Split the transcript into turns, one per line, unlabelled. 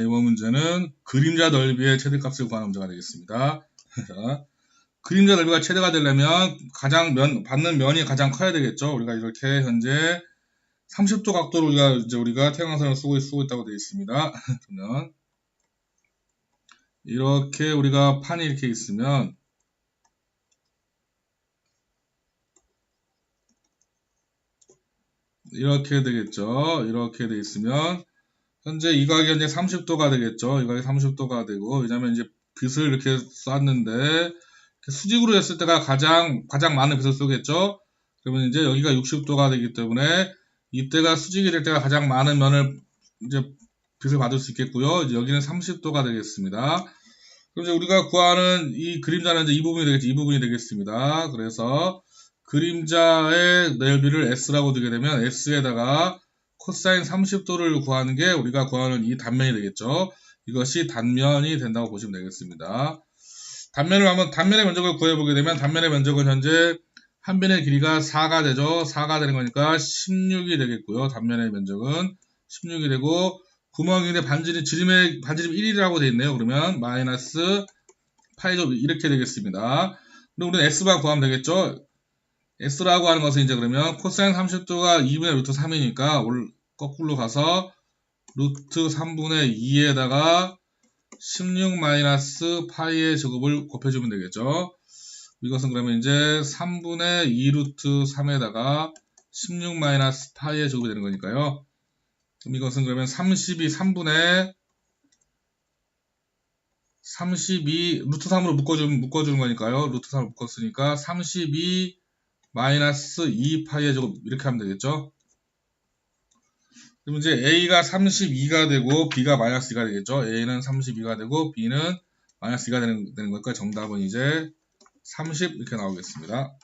이번 문제는 그림자 넓이의 최대값을 구하는 문제가 되겠습니다. 자, 그림자 넓이가 최대가 되려면 가장 면, 받는 면이 가장 커야 되겠죠. 우리가 이렇게 현재 30도 각도로 우리가 이제 우리가 태양선을 쓰고, 쓰고 있다고 되어 있습니다. 그러면 이렇게 우리가 판이 이렇게 있으면 이렇게 되겠죠. 이렇게 돼 있으면 현재 이 각이 현재 30도가 되겠죠. 이 각이 30도가 되고 왜냐면 이제 빛을 이렇게 쐈는데 수직으로 했을 때가 가장 가장 많은 빛을 쏘겠죠. 그러면 이제 여기가 60도가 되기 때문에 이때가 수직이 될 때가 가장 많은 면을 이제 빛을 받을 수 있겠고요. 이제 여기는 30도가 되겠습니다. 그럼 이제 우리가 구하는 이 그림자는 이제 이 부분이 되겠죠. 이 부분이 되겠습니다. 그래서 그림자의 넓이를 S라고 두게 되면 S에다가 코사인 30도를 구하는 게 우리가 구하는 이 단면이 되겠죠. 이것이 단면이 된다고 보시면 되겠습니다. 단면을 한번 단면의 면적을 구해보게 되면 단면의 면적은 현재 한 변의 길이가 4가 되죠. 4가 되는 거니까 16이 되겠고요. 단면의 면적은 16이 되고 구멍인데 반지름 지름의 반지름 1이라고 되어 있네요. 그러면 마이너스 파이죠 이렇게 되겠습니다. 그럼 우리는 x바 구하면 되겠죠. S라고 하는 것은 이제 그러면 코사인 30도가 2분의 루트 3이니까 올 거꾸로 가서 루트 3분의 2에다가 16 마이너스 파이의 제곱을 곱해주면 되겠죠. 이것은 그러면 이제 3분의 2 루트 3에다가 16 마이너스 파이의 제곱이 되는 거니까요. 그럼 이것은 그러면 32 3분의 32 루트 3으로 묶어주는, 묶어주는 거니까요. 루트 3으로 묶었으니까 32 마이너스 2파이의 제곱 이렇게 하면 되겠죠. 그럼 이제 A가 32가 되고 B가 마이너스 2가 되겠죠. A는 32가 되고 B는 마이너스 2가 되는, 되는 거니까 정답은 이제 30 이렇게 나오겠습니다.